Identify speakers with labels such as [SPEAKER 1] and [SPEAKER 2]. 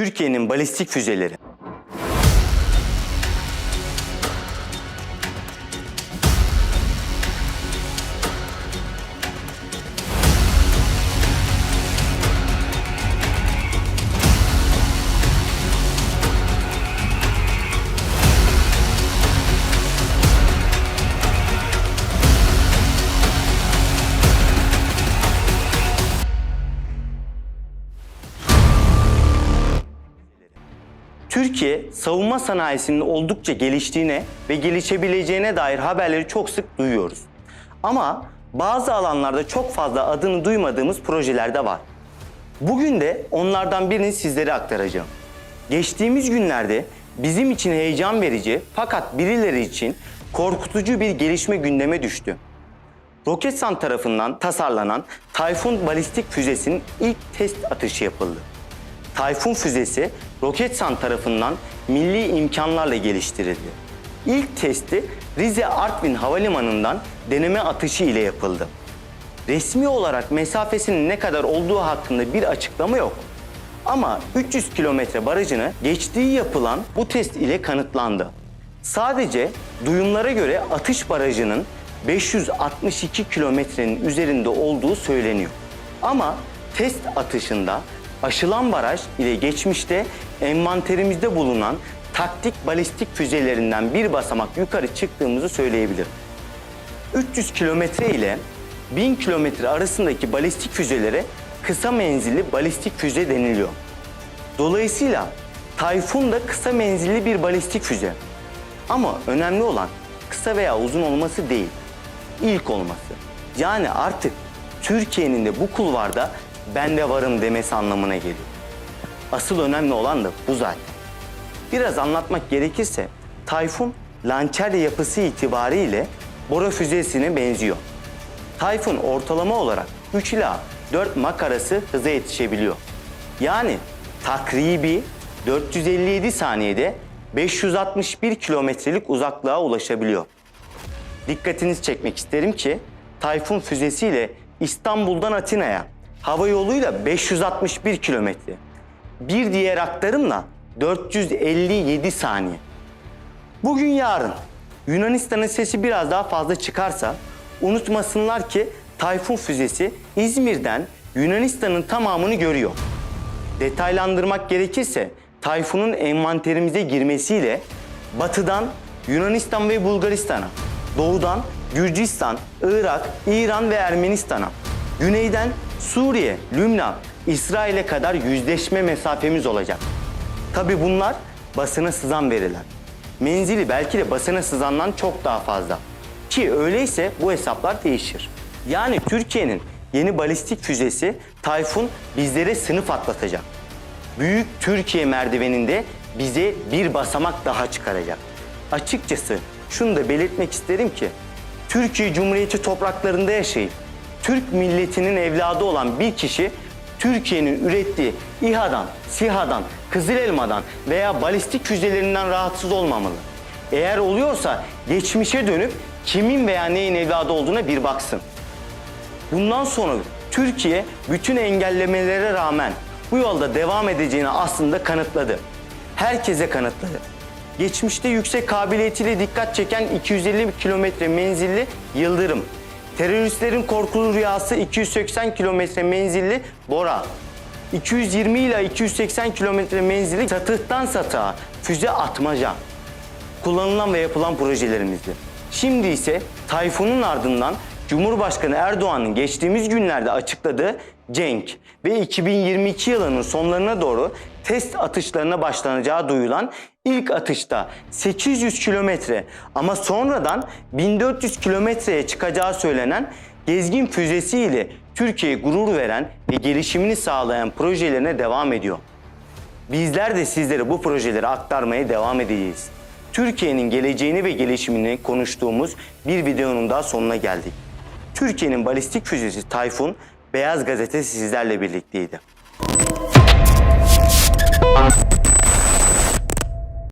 [SPEAKER 1] Türkiye'nin balistik füzeleri. Türkiye savunma sanayisinin oldukça geliştiğine ve gelişebileceğine dair haberleri çok sık duyuyoruz. Ama bazı alanlarda çok fazla adını duymadığımız projeler de var. Bugün de onlardan birini sizlere aktaracağım. Geçtiğimiz günlerde bizim için heyecan verici fakat birileri için korkutucu bir gelişme gündeme düştü. Roketsan tarafından tasarlanan Tayfun balistik füzesinin ilk test atışı yapıldı. Tayfun füzesi Roketsan tarafından milli imkanlarla geliştirildi. İlk testi Rize Artvin Havalimanı'ndan deneme atışı ile yapıldı. Resmi olarak mesafesinin ne kadar olduğu hakkında bir açıklama yok. Ama 300 kilometre barajını geçtiği yapılan bu test ile kanıtlandı. Sadece duyumlara göre atış barajının 562 kilometrenin üzerinde olduğu söyleniyor. Ama test atışında aşılan baraj ile geçmişte envanterimizde bulunan taktik balistik füzelerinden bir basamak yukarı çıktığımızı söyleyebilirim. 300 kilometre ile 1000 kilometre arasındaki balistik füzelere kısa menzilli balistik füze deniliyor. Dolayısıyla Tayfun da kısa menzilli bir balistik füze. Ama önemli olan kısa veya uzun olması değil, ilk olması. Yani artık Türkiye'nin de bu kulvarda ben de varım demesi anlamına geliyor. Asıl önemli olan da bu zaten. Biraz anlatmak gerekirse Tayfun lançer yapısı itibariyle Bora füzesine benziyor. Tayfun ortalama olarak 3 ila 4 Mach arası hıza yetişebiliyor. Yani takribi 457 saniyede 561 kilometrelik uzaklığa ulaşabiliyor. Dikkatinizi çekmek isterim ki Tayfun füzesiyle İstanbul'dan Atina'ya hava yoluyla 561 kilometre. Bir diğer aktarımla 457 saniye. Bugün yarın Yunanistan'ın sesi biraz daha fazla çıkarsa unutmasınlar ki Tayfun füzesi İzmir'den Yunanistan'ın tamamını görüyor. Detaylandırmak gerekirse Tayfun'un envanterimize girmesiyle batıdan Yunanistan ve Bulgaristan'a, doğudan Gürcistan, Irak, İran ve Ermenistan'a, güneyden Suriye, Lübnan, İsrail'e kadar yüzleşme mesafemiz olacak. Tabi bunlar basına sızan veriler. Menzili belki de basına sızandan çok daha fazla. Ki öyleyse bu hesaplar değişir. Yani Türkiye'nin yeni balistik füzesi Tayfun bizlere sınıf atlatacak. Büyük Türkiye merdiveninde bize bir basamak daha çıkaracak. Açıkçası şunu da belirtmek isterim ki Türkiye Cumhuriyeti topraklarında yaşayıp Türk milletinin evladı olan bir kişi Türkiye'nin ürettiği İHA'dan, SİHA'dan, Kızıl Elma'dan veya balistik füzelerinden rahatsız olmamalı. Eğer oluyorsa geçmişe dönüp kimin veya neyin evladı olduğuna bir baksın. Bundan sonra Türkiye bütün engellemelere rağmen bu yolda devam edeceğini aslında kanıtladı. Herkese kanıtladı. Geçmişte yüksek kabiliyetiyle dikkat çeken 250 kilometre menzilli Yıldırım, teröristlerin korkulu rüyası 280 kilometre menzilli Bora, 220 ila 280 kilometre menzilli satıhtan satığa füze atmaca kullanılan ve yapılan projelerimizdi. Şimdi ise Tayfun'un ardından Cumhurbaşkanı Erdoğan'ın geçtiğimiz günlerde açıkladığı Cenk ve 2022 yılının sonlarına doğru test atışlarına başlanacağı duyulan ilk atışta 800 kilometre ama sonradan 1400 kilometreye çıkacağı söylenen gezgin füzesiyle Türkiye'ye gurur veren ve gelişimini sağlayan projelerine devam ediyor. Bizler de sizlere bu projeleri aktarmaya devam edeceğiz. Türkiye'nin geleceğini ve gelişimini konuştuğumuz bir videonun daha sonuna geldik. Türkiye'nin balistik füzesi Tayfun, Beyaz Gazete sizlerle birlikteydi.